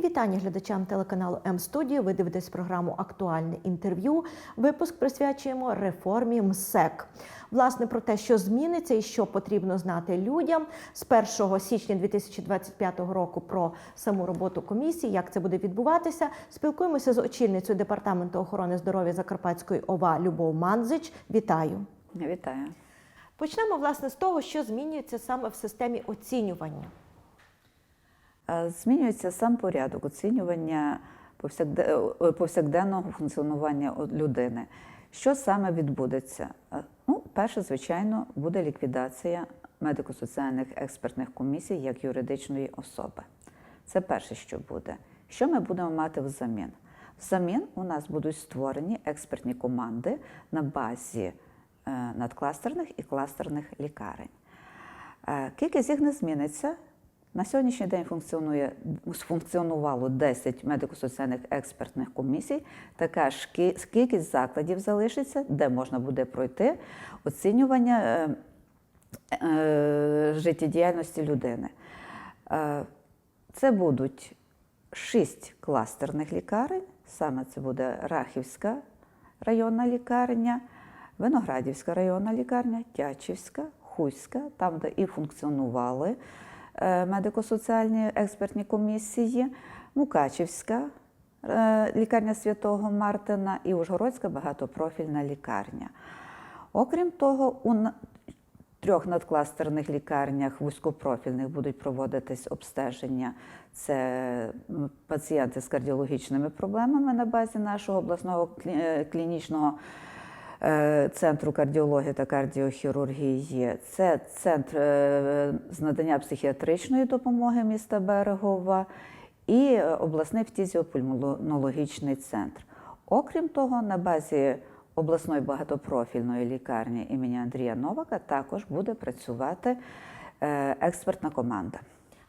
Мої вітання глядачам телеканалу М-студіо. Ви дивитесь програму Актуальне інтерв'ю. Випуск присвячуємо реформі МСЕК. Власне про те, що зміниться і що потрібно знати людям з 1 січня 2025 року про саму роботу комісії, як це буде відбуватися. Спілкуємося з очільницею департаменту охорони здоров'я Закарпатської ОВА Любов Манзич. Вітаю! Вітаю. Почнемо власне з того, що змінюється саме в системі оцінювання. Е, Змінюється сам порядок оцінювання е, повсякденного функціонування людини. Що саме відбудеться? Е, Ну, перше, звичайно, буде ліквідація медико-соціальних експертних комісій як юридичної особи. Це перше, що буде. Що ми будемо мати взамін? Взамін у нас будуть створені експертні команди на базі надкластерних і кластерних лікарень. Кількість їх не зміниться. На сьогоднішній день функціонує функціонувало 10 медико-соціальних експертних комісій. Така ж кількість закладів залишиться, де можна буде пройти оцінювання е, е, життєдіяльності людини. Е, Це будуть шість кластерних лікарень. Саме це буде Рахівська районна лікарня, Виноградівська районна лікарня, Тячівська, Хуська, там, де і функціонували медико-соціальні експертні комісії, Мукачівська е, лікарня Святого Мартина і Ужгородська багатопрофільна лікарня. Окрім того, у трьох надкластерних лікарнях вузькопрофільних будуть проводитись обстеження. Це пацієнти з кардіологічними проблемами на базі нашого обласного е, клінічного е, центру кардіології та кардіохірургії. Це центр е, з надання психіатричної допомоги міста Берегова і е, обласний фтізіопульмонологічний центр. Окрім того, на базі обласної багатопрофільної лікарні імені Андрія Новака також буде працювати е, експертна команда.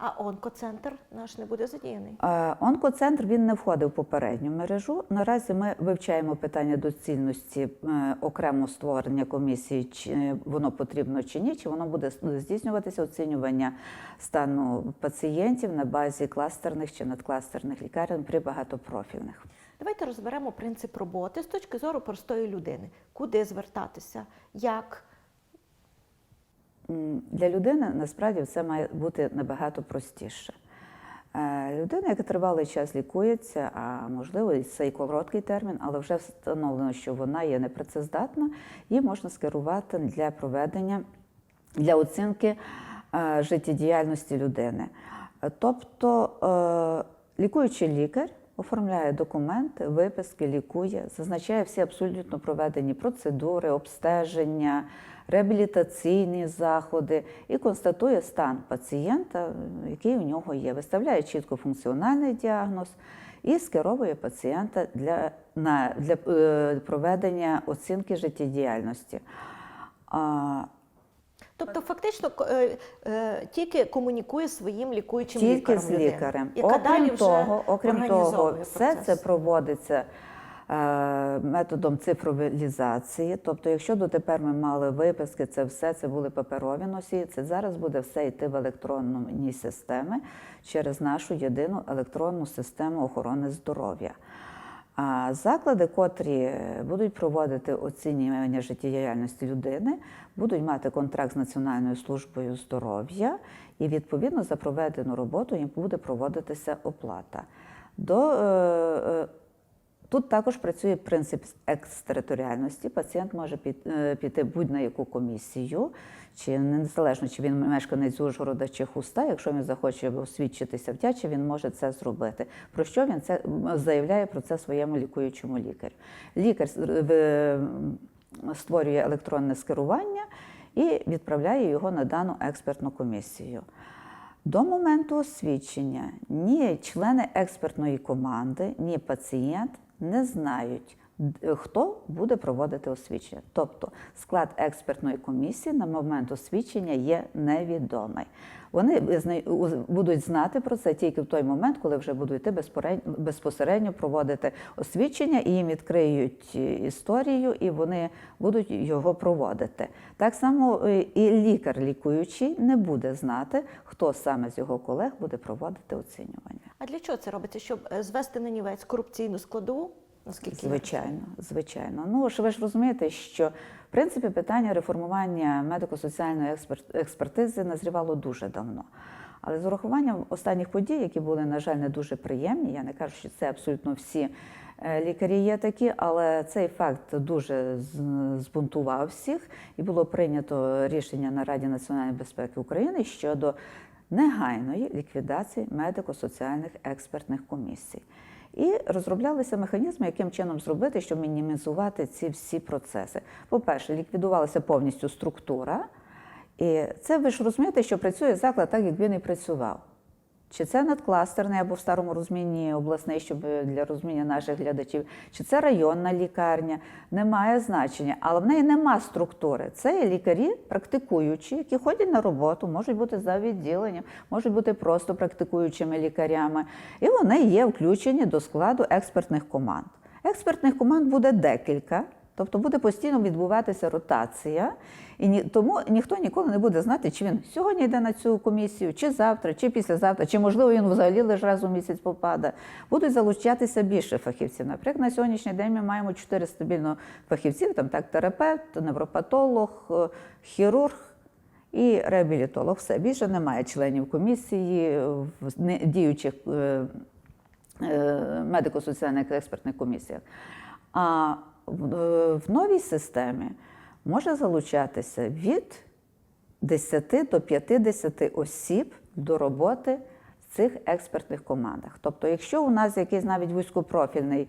А онкоцентр наш не буде задіяний. Е, Онкоцентр він не входив в попередню мережу. Наразі ми вивчаємо питання доцільності е, окремо створення комісії, чи воно потрібно чи ні, чи воно буде здійснюватися оцінювання стану пацієнтів на базі кластерних чи надкластерних лікарень при багатопрофільних. Давайте розберемо принцип роботи з точки зору простої людини. Куди звертатися, як. Для людини насправді все має бути набагато простіше. Е, Людина, яка тривалий час лікується, а можливо, і це і короткий термін, але вже встановлено, що вона є непрацездатна, її можна скерувати для проведення, для оцінки е, життєдіяльності людини. Тобто е, лікуючий лікар оформляє документи, виписки, лікує, зазначає всі абсолютно проведені процедури, обстеження, реабілітаційні заходи і констатує стан пацієнта, який у нього є, виставляє чітко функціональний діагноз і скеровує пацієнта для, на, для е, проведення оцінки життєдіяльності. А, Тобто, фактично, е, е, тільки комунікує своїм лікуючим тільки лікарем. з лікарем. яка далі окрім вже того, окрім того, все процес. це проводиться методом цифровізації. Тобто, якщо дотепер ми мали виписки, це все це були паперові носії. Це зараз буде все йти в електронній системи через нашу єдину електронну систему охорони здоров'я. А заклади, котрі будуть проводити оцінювання життєдіяльності людини, будуть мати контракт з Національною службою здоров'я, і відповідно за проведену роботу їм буде проводитися оплата. До, е, е, Тут також працює принцип екстериторіальності. Пацієнт може е, піти будь-на яку комісію, чи незалежно, чи він мешканець Ужгорода чи Хуста. Якщо він захоче освідчитися в тячі, він може це зробити. Про що він це заявляє про це своєму лікуючому лікарю? Лікар м, створює електронне скерування і відправляє його на дану експертну комісію. До моменту освідчення ні члени експертної команди, ні пацієнт не знають, хто буде проводити освідчення. Тобто склад експертної комісії на момент освідчення є невідомий. Вони будуть знати про це тільки в той момент, коли вже будуть йти безпосередньо проводити освідчення, і їм відкриють е, історію, і вони будуть його проводити. Так само е, і лікар лікуючий не буде знати, хто саме з його колег буде проводити оцінювання. А для чого це робиться? Щоб е, звести на нівець корупційну складову? Наскільки Звичайно, звичайно. Ну ж ви ж розумієте, що в принципі питання реформування медико-соціальної експерт- експертизи назрівало дуже давно. Але з урахуванням останніх подій, які були, на жаль, не дуже приємні, я не кажу, що це абсолютно всі е, лікарі є такі, але цей факт дуже збунтував всіх, і було прийнято рішення на Раді національної безпеки України щодо негайної ліквідації медико-соціальних експертних комісій. І розроблялися механізми, яким чином зробити, щоб мінімізувати ці всі процеси. По-перше, ліквідувалася повністю структура, і це ви ж розумієте, що працює заклад так, як він і працював. Чи це надкластерний або в старому розумінні обласний, щоб для розуміння наших глядачів, чи це районна лікарня, не має значення, але в неї нема структури. Це лікарі, практикуючі, які ходять на роботу, можуть бути за відділенням, можуть бути просто практикуючими лікарями, і вони є включені до складу експертних команд. Експертних команд буде декілька. Тобто буде постійно відбуватися ротація, і ні, тому ніхто ніколи не буде знати, чи він сьогодні йде на цю комісію, чи завтра, чи післязавтра, чи можливо він взагалі лише раз у місяць попаде. Будуть залучатися більше фахівців. Наприклад, на сьогоднішній день ми маємо чотири стабільно фахівців: там так, терапевт, невропатолог, е, хірург. І реабілітолог. Все більше немає членів комісії в діючих е, е, медико-соціальних експертних комісіях. А в, е, новій системі може залучатися від 10 до 50 осіб до роботи в цих експертних командах. Тобто, якщо у нас якийсь навіть вузькопрофільний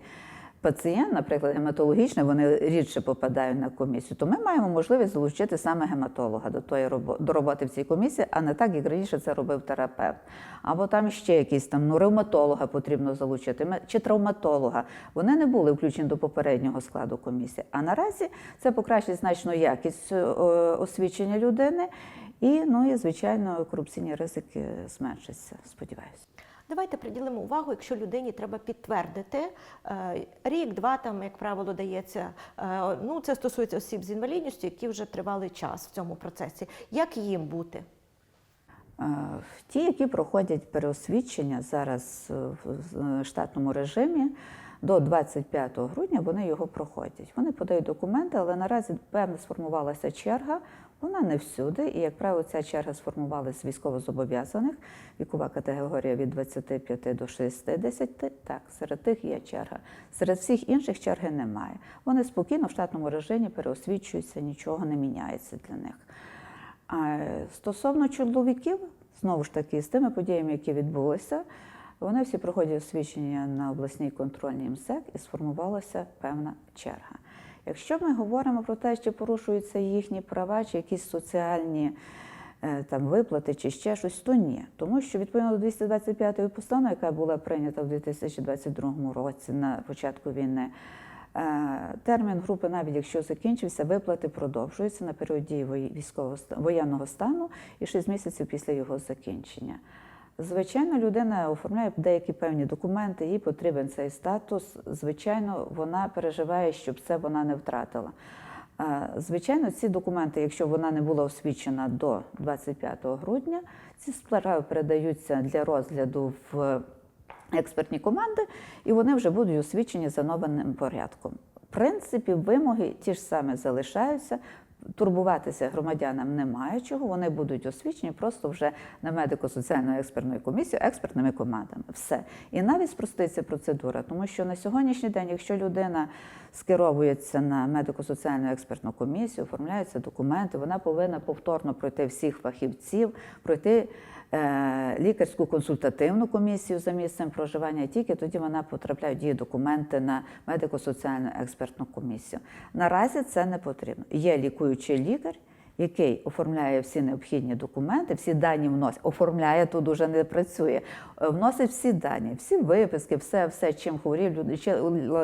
пацієнт, наприклад, гематологічний, вони рідше попадають на комісію, то ми маємо можливість залучити саме гематолога до тої робо- до роботи в цій комісії, а не так, як раніше це робив терапевт. Або там ще якийсь там ну, ревматолога потрібно залучити, чи травматолога. Вони не були включені до попереднього складу комісії. А наразі це покращить значно якість е, освідчення людини. І, ну і звичайно, корупційні ризики зменшаться. Сподіваюся. Давайте приділимо увагу, якщо людині треба підтвердити е, рік, два там, як правило, дається. е, Ну, це стосується осіб з інвалідністю, які вже тривалий час в цьому процесі. Як їм бути? Е, Ті, які проходять переосвідчення зараз в штатному режимі, до 25 грудня вони його проходять. Вони подають документи, але наразі певно сформувалася черга. Вона не всюди, і, як правило, ця черга сформувалася з військовозобов'язаних, вікова категорія від 25 до 60. Так, серед тих є черга. Серед всіх інших черги немає. Вони спокійно в штатному режимі переосвідчуються, нічого не міняється для них. А стосовно чоловіків, знову ж таки, з тими подіями, які відбулися, вони всі проходять освідчення на обласній контрольній МСЕК і сформувалася певна черга. Якщо ми говоримо про те, чи порушуються їхні права, чи якісь соціальні е, там виплати, чи ще щось, то ні. Тому що відповідно до 225-ї постанови, яка була прийнята в 2022 році на початку війни, Е, Термін групи, навіть якщо закінчився, виплати продовжуються на період дії військового воєнного стану і 6 місяців після його закінчення. Звичайно, людина оформляє деякі певні документи, їй потрібен цей статус. Звичайно, вона переживає, щоб це вона не втратила. Е, Звичайно, ці документи, якщо вона не була освічена до 25 грудня, ці справи передаються для розгляду в експертні команди, і вони вже будуть освічені за новим порядком. В принципі, вимоги ті ж самі залишаються. Турбуватися громадянам немає чого, вони будуть освічені просто вже на медико-соціальну експертну комісію експертними командами. Все. І навіть спроститься процедура, тому що на сьогоднішній день, якщо людина скеровується на медико-соціальну експертну комісію, оформляються документи, вона повинна повторно пройти всіх фахівців, пройти лікарську консультативну комісію за місцем проживання, і тільки тоді вона потрапляє дії документи на медико-соціальну експертну комісію. Наразі це не потрібно. Є лікуючий лікар, який оформляє всі необхідні документи, всі дані вносить, оформляє тут уже не працює, е, вносить всі дані, всі виписки, все, все, чим хворів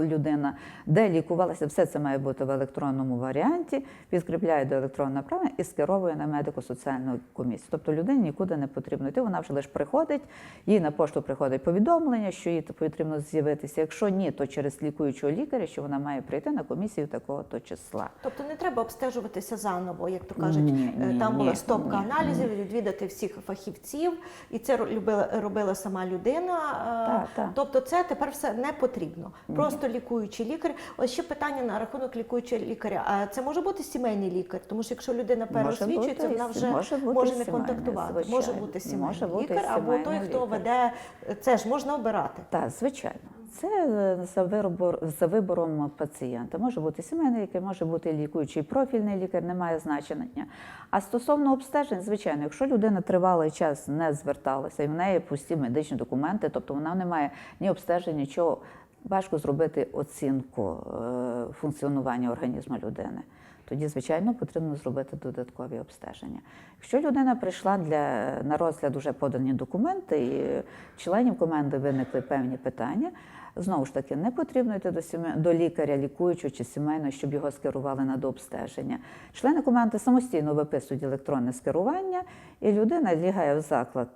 людина, де лікувалася, все це має бути в електронному варіанті, підкріпляє до електронного направлення і скеровує на медико-соціальну комісію. Тобто людині нікуди не потрібно йти, вона вже лише приходить, їй на пошту приходить повідомлення, що їй потрібно з'явитися. Якщо ні, то через лікуючого лікаря, що вона має прийти на комісію такого то числа. Тобто не треба обстежуватися заново, як кажуть. Ні, Е, ні, Там була ні, стопка ні, аналізів, відвідати всіх фахівців, і це робила, робила сама людина. Е, Так, так. Тобто, це тепер все не потрібно. Просто лікуючий лікар. Ось ще питання на рахунок лікуючого лікаря. А це може бути сімейний лікар, тому що якщо людина переосвічується, вона вже може бути може не контактувати. звичайно. Може бути сімейний Може бути лікар, або той, хто лікар. веде це ж можна обирати. Так, звичайно. Це е, за вибор, за вибором пацієнта. Може бути сімейний лікар, може бути лікуючий профільний лікар, немає значення. А стосовно обстежень, звичайно, якщо людина тривалий час не зверталася і в неї пусті медичні документи, тобто вона не має ні обстежень, нічого, важко зробити оцінку е, функціонування організму людини. Тоді, звичайно, потрібно зробити додаткові обстеження. Якщо людина прийшла для на розгляд уже подані документи, і членів команди виникли певні питання. Знову ж таки, не потрібно йти до сіме- до лікаря, лікуючого чи сімейного, щоб його скерували на дообстеження. Члени команди самостійно виписують електронне скерування, і людина лягає в заклад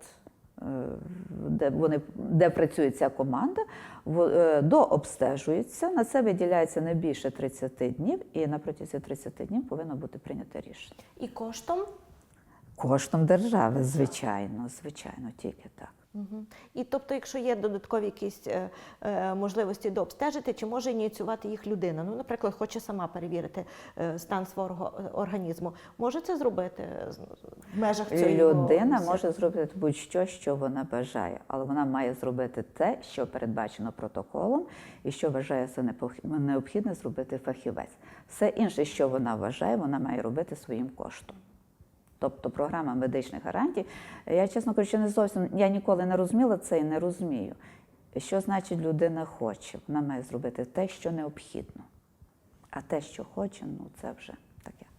де вони де працює ця команда, е, дообстежується. На це виділяється не більше 30 днів, і на протязі 30 днів повинно бути прийнято рішення. І коштом. Коштом держави, звичайно, звичайно, тільки так. І тобто, якщо є додаткові якісь е, е, можливості дообстежити, чи може ініціювати їх людина? Ну, наприклад, хоче сама перевірити е, стан свого е, організму. Може це зробити е, в межах цієї Людина може зробити будь-що, що вона бажає, але вона має зробити те, що передбачено протоколом, і що вважає за непох- необхідне зробити фахівець. Все інше, що вона вважає, вона має робити своїм коштом. Тобто програма медичних гарантій, я, чесно кажучи, не зовсім я ніколи не розуміла це і не розумію. Що значить людина хоче? Вона має зробити те, що необхідно. А те, що хоче, ну це вже.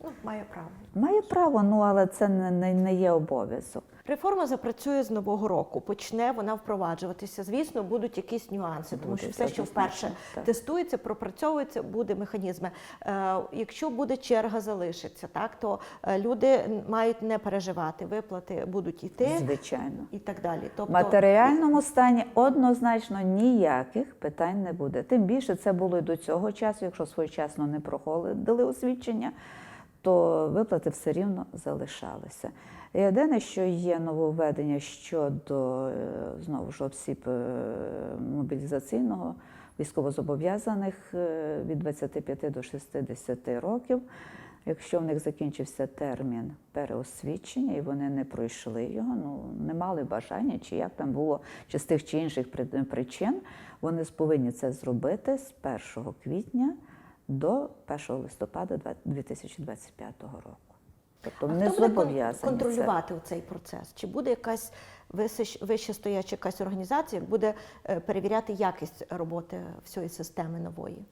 Ну, має право. Має право, ну але це не, не, не є обов'язок. Реформа запрацює з нового року. Почне вона впроваджуватися. Звісно, будуть якісь нюанси, тому що все, що вперше так. тестується, пропрацьовується, буде механізми. Е, якщо буде черга залишиться, так то е, люди мають не переживати, виплати будуть йти Звичайно. і так далі. В Тобто матеріальному стані однозначно ніяких питань не буде. Тим більше це було і до цього часу. Якщо своєчасно не проходили освідчення, то виплати все рівно залишалися. Єдине, що є нововведення щодо е, знову ж осіб е, мобілізаційного військовозобов'язаних е, від 25 до 60 років. Якщо в них закінчився термін переосвідчення і вони не пройшли його, ну не мали бажання, чи як там було, чи з тих чи інших причин, вони повинні це зробити з 1 квітня до 1 листопада 2025 року. Тобто а не хто буде контролювати цей процес? Чи буде якась вище, вище стояча якась організація, яка буде е, перевіряти якість роботи всієї системи нової?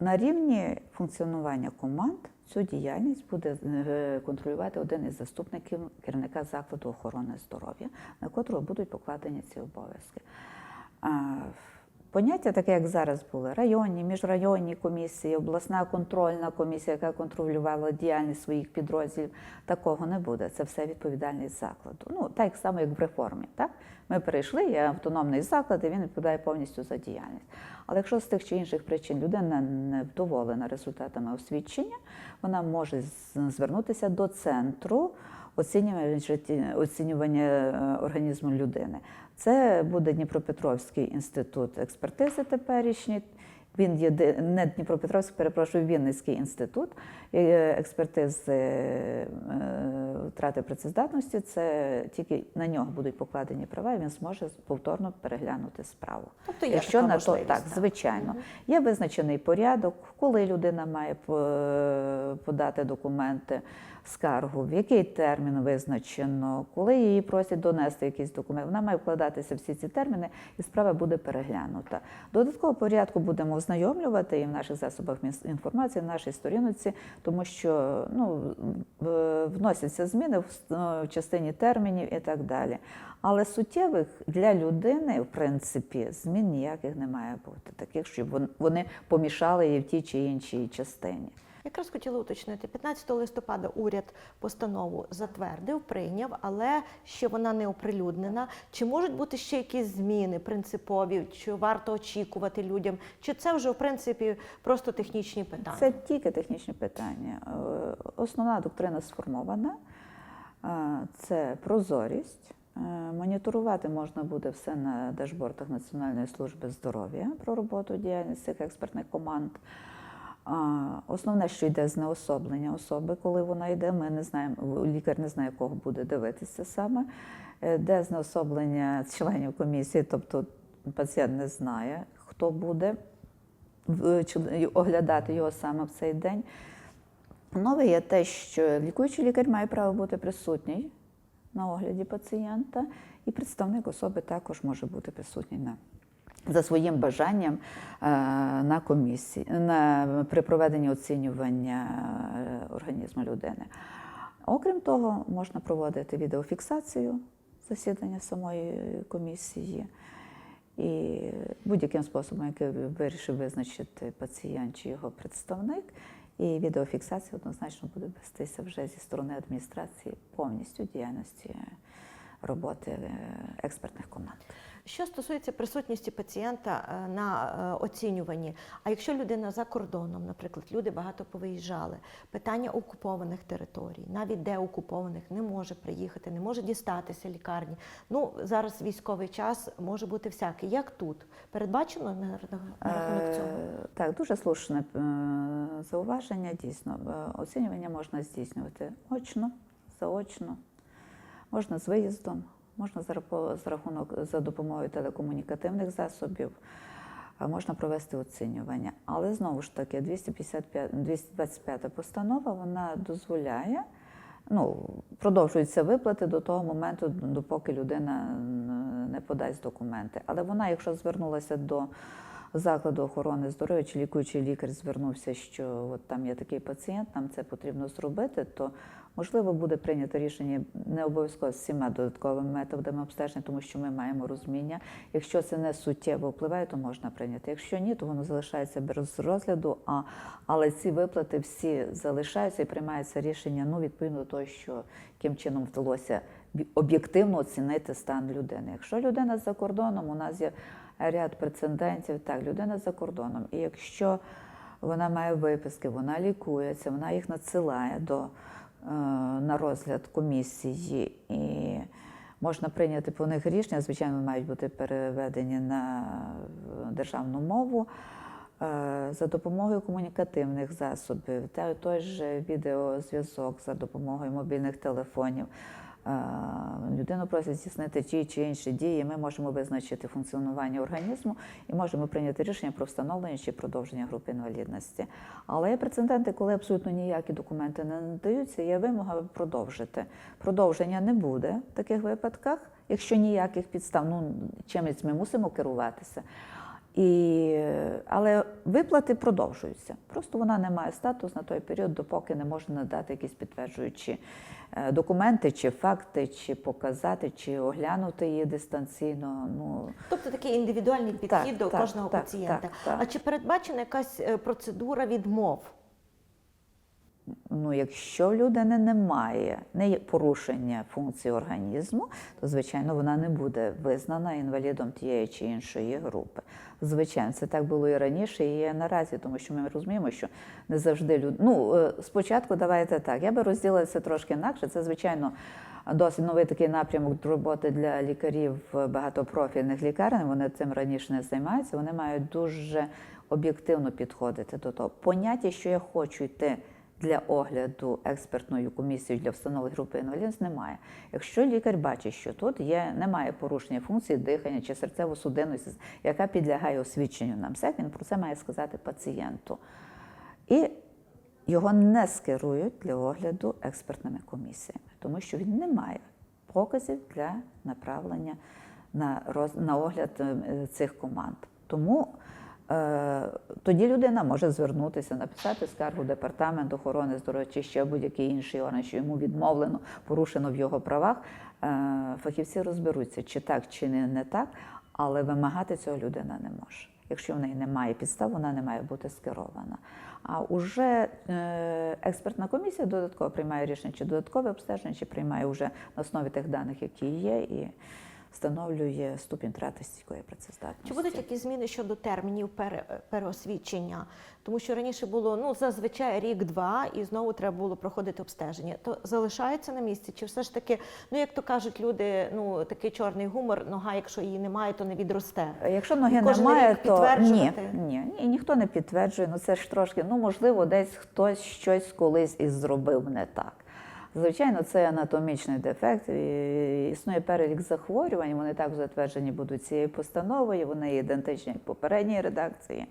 На рівні функціонування команд цю діяльність буде е, контролювати один із заступників керівника закладу охорони здоров'я, на котрого будуть покладені ці обов'язки. Поняття таке, як зараз були районні, міжрайонні комісії, обласна контрольна комісія, яка контролювала діяльність своїх підрозділів, такого не буде. Це все відповідальність закладу. Ну, так само, як в реформі. Так? Ми перейшли, є автономний заклад, і він відповідає повністю за діяльність. Але якщо з тих чи інших причин людина не вдоволена результатами освідчення, вона може звернутися до центру оцінювання, оцінювання е, організму людини. Це буде Дніпропетровський інститут експертизи теперішній. Він є не Дніпропетровський, перепрошую, Вінницький інститут е, експертизи е, втрати працездатності, це тільки на нього будуть покладені права, і він зможе повторно переглянути справу. Тобто є Якщо така на то так, звичайно, є визначений порядок, коли людина має подати документи, скаргу, в який термін визначено, коли її просять донести якийсь документ. Вона має вкладатися всі ці терміни, і справа буде переглянута. Додатково порядку будемо ознайомлювати і в наших засобах інформації, в нашій сторінці, тому що ну, вносяться зміни ну, в частині термінів і так далі. Але суттєвих для людини, в принципі, змін ніяких не має бути, таких, щоб вони помішали їй в тій чи іншій частині. Якраз хотіла уточнити, 15 листопада уряд постанову затвердив, прийняв, але ще вона не оприлюднена. Чи можуть бути ще якісь зміни принципові, чи варто очікувати людям, чи це вже в принципі просто технічні питання? Це тільки технічні питання. Е, Основна доктрина сформована, Е, це прозорість. Е, Моніторувати можна буде все на дашбортах Національної служби здоров'я про роботу діяльність цих експертних команд. Основне, що йде знеособлення особи, коли вона йде, ми не знаємо, лікар не знає, кого буде дивитися саме. Е, Де знеособлення членів комісії, тобто пацієнт не знає, хто буде оглядати його саме в цей день. Нове є те, що лікуючий лікар має право бути присутній на огляді пацієнта, і представник особи також може бути присутній на за своїм бажанням е, на комісії на, при проведенні оцінювання е, організму людини. Окрім того, можна проводити відеофіксацію засідання самої комісії. І будь-яким способом, який вирішив визначити пацієнт чи його представник, і відеофіксація однозначно буде вестися вже зі сторони адміністрації повністю діяльності роботи е, експертних команд. Що стосується присутності пацієнта е, на е, оцінюванні, а якщо людина за кордоном, наприклад, люди багато повиїжджали, питання окупованих територій, навіть де окупованих не може приїхати, не може дістатися лікарні. Ну зараз військовий час може бути всякий. Як тут передбачено на, рахунок цього? Е, Так, дуже слушне зауваження. Дійсно, оцінювання можна здійснювати очно, заочно, можна з виїздом, можна за рахунок за допомогою телекомунікативних засобів. Можна провести оцінювання, але знову ж таки 255, 225 постанова вона дозволяє, ну, продовжуються виплати до того моменту, допоки людина не подасть документи. Але вона, якщо звернулася до закладу охорони здоров'я, чи лікуючий лікар звернувся, що от там є такий пацієнт, нам це потрібно зробити, то можливо буде прийнято рішення не обов'язково з всіма додатковими методами обстеження, тому що ми маємо розуміння. Якщо це не суттєво впливає, то можна прийняти. Якщо ні, то воно залишається без розгляду. А але ці виплати всі залишаються і приймається рішення ну відповідно до того, що яким чином вдалося об'єктивно оцінити стан людини. Якщо людина за кордоном, у нас є ряд прецедентів. Так, людина за кордоном. І якщо вона має виписки, вона лікується, вона їх надсилає до, е, на розгляд комісії і можна прийняти по них рішення. Звичайно, мають бути переведені на державну мову. Е, За допомогою комунікативних засобів, та той же відеозв'язок за допомогою мобільних телефонів. Е, Людину просять здійснити ті чи інші дії. Ми можемо визначити функціонування організму і можемо прийняти рішення про встановлення чи продовження групи інвалідності. Але є прецеденти, коли абсолютно ніякі документи не надаються, є вимога продовжити. Продовження не буде в таких випадках, якщо ніяких підстав, ну чимось ми мусимо керуватися. І, але виплати продовжуються. Просто вона не має статус на той період, допоки не може надати якісь підтверджуючі е, документи, чи факти, чи показати, чи оглянути її дистанційно. Ну, Тобто такий індивідуальний підхід Так, до так, кожного так, пацієнта. так, так. А чи передбачена якась е, процедура відмов? Ну, якщо в людини немає не є порушення функції організму, то звичайно вона не буде визнана інвалідом тієї чи іншої групи. Звичайно, це так було і раніше, і є наразі, тому що ми розуміємо, що не завжди люд... Ну, е, спочатку давайте так. Я би розділила це трошки інакше. Це, звичайно, досить новий такий напрямок роботи для лікарів багатопрофільних лікарень. Вони цим раніше не займаються. Вони мають дуже об'єктивно підходити до того. Поняття, що я хочу йти для огляду експертною комісією для встановлення групи інвалідності немає. Якщо лікар бачить, що тут є, немає порушення функції дихання чи серцево-судинної яка підлягає освідченню на МСЕК, він про це має сказати пацієнту. І його не скерують для огляду експертними комісіями, тому що він не має показів для направлення на, роз, на огляд е, цих команд. Тому тоді людина може звернутися, написати скаргу департамент охорони здоров'я чи ще будь-який інший орган, що йому відмовлено, порушено в його правах. Е, фахівці розберуться, чи так, чи не, не так, але вимагати цього людина не може. Якщо в неї немає підстав, вона не має бути скерована. А уже е, експертна комісія додатково приймає рішення, чи додаткове обстеження, чи приймає вже на основі тих даних, які є, і встановлює ступінь втрати стійкої працездатності. Чи будуть якісь зміни щодо термінів пере, переосвідчення? Тому що раніше було ну зазвичай рік-два, і знову треба було проходити обстеження. То залишається на місці, чи все ж таки, ну як то кажуть люди, ну такий чорний гумор, нога, якщо її немає, то не відросте. Якщо ноги немає, то ні, ні, ні, ніхто не підтверджує. Ну це ж трошки, ну можливо, десь хтось щось колись і зробив не так. Звичайно, це анатомічний дефект. Існує перелік захворювань. Вони так затверджені будуть цією постановою. Вони ідентичні як попередній редакції.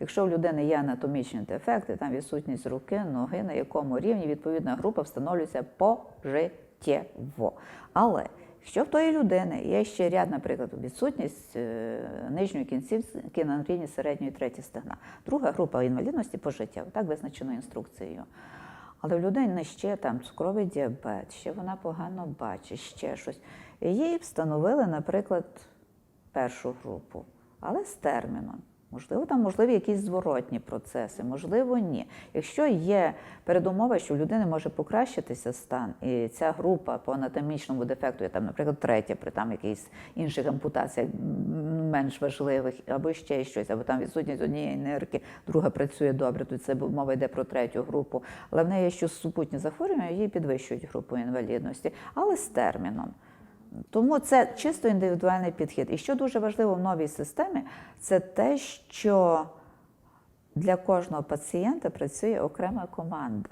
Якщо в людини є анатомічні дефекти, там відсутність руки, ноги, на якому рівні відповідна група встановлюється пожиттєво. Але якщо в тої людини є ще ряд, наприклад, відсутність е, нижньої кінцівки на рівні середньої третьої стегна, друга група інвалідності пожиттєво, так визначено інструкцією. Але в людини ще там цукровий діабет, ще вона погано бачить, ще щось. І їй встановили, наприклад, першу групу, але з терміном. Можливо, там можливі якісь зворотні процеси, можливо, ні. Якщо є передумова, що в людини може покращитися стан, і ця група по анатомічному дефекту, там, наприклад, третя, при там якихось інших ампутаціях менш важливих, або ще щось, або там відсутність однієї нирки, друга працює добре, то це мова йде про третю групу. Але в неї є щось супутні захворювання, їй підвищують групу інвалідності, але з терміном. Тому це чисто індивідуальний підхід. І що дуже важливо в новій системі, це те, що для кожного пацієнта працює окрема команда.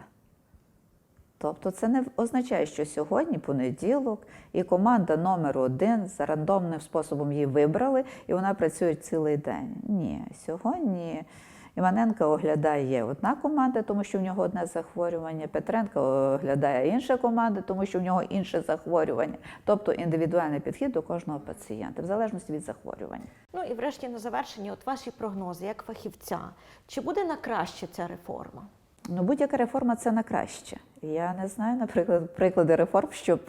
Тобто це не означає, що сьогодні понеділок і команда номер один за рандомним способом її вибрали, і вона працює цілий день. Ні, сьогодні Іваненка оглядає одна команда, тому що в нього одне захворювання. Петренко оглядає інша команда, тому що в нього інше захворювання. Тобто індивідуальний підхід до кожного пацієнта, в залежності від захворювання. Ну і врешті на завершення, от ваші прогнози як фахівця, чи буде на краще ця реформа? Ну, будь-яка реформа це на краще. Я не знаю, наприклад, приклади реформ, щоб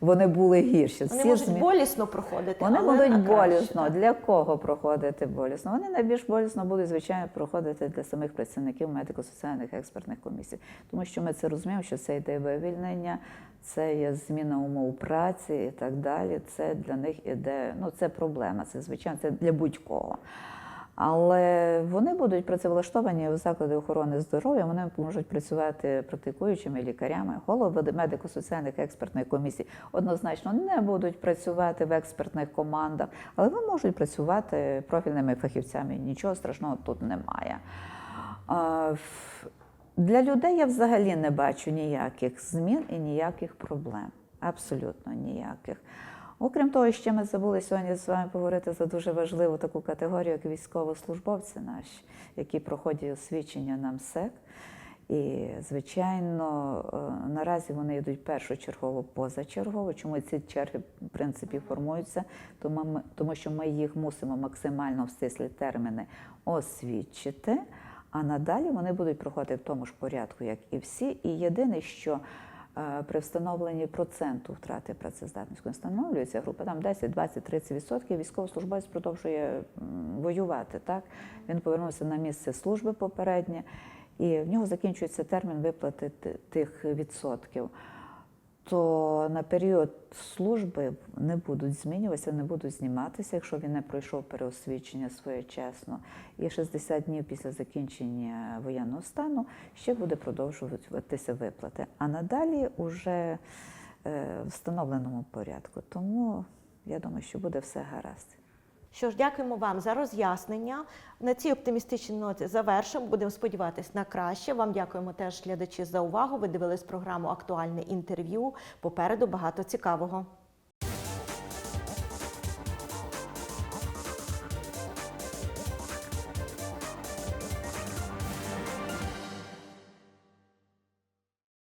вони були гірші. Вони Всі можуть змі- болісно проходити. Вони але будуть краще, болісно. так? Для кого проходити болісно? Вони найбільш болісно будуть, звичайно, проходити для самих працівників медико-соціальних експертних комісій. Тому що ми це розуміємо, що це йде вивільнення, це є зміна умов праці і так далі. Це для них іде, ну це проблема. Це звичайно, це для будь-кого. Але вони будуть працевлаштовані в заклади охорони здоров'я, вони можуть працювати практикуючими лікарями, голови медико-соціальних експертних комісій однозначно не будуть працювати в експертних командах, але вони можуть працювати профільними фахівцями. Нічого страшного тут немає. Для людей я взагалі не бачу ніяких змін і ніяких проблем. Абсолютно ніяких. Окрім того, ще ми забули сьогодні з вами поговорити за дуже важливу таку категорію, як військовослужбовці наші, які проходять освідчення на МСЕК. І, звичайно, е, наразі вони йдуть першочергово позачергово. Чому ці черги в принципі формуються? Тому, тому що ми їх мусимо максимально в стислі терміни освідчити, а надалі вони будуть проходити в тому ж порядку, як і всі. І єдине, що при встановленні проценту втрати працездатності встановлюється група, там 10, 20, 30 відсотків, військовослужбовець продовжує воювати. Так? Він повернувся на місце служби попереднє, і в нього закінчується термін виплати тих відсотків. То на період служби не будуть змінюватися, не будуть зніматися, якщо він не пройшов переосвідчення своєчасно. І 60 днів після закінчення воєнного стану ще буде продовжуватися виплати. А надалі вже е, в встановленому порядку. Тому я думаю, що буде все гаразд. Що ж, дякуємо вам за роз'яснення. На цій оптимістичній ноті завершимо. Будемо сподіватися на краще. Вам дякуємо теж глядачі за увагу. Ви дивились програму Актуальне інтерв'ю. Попереду багато цікавого.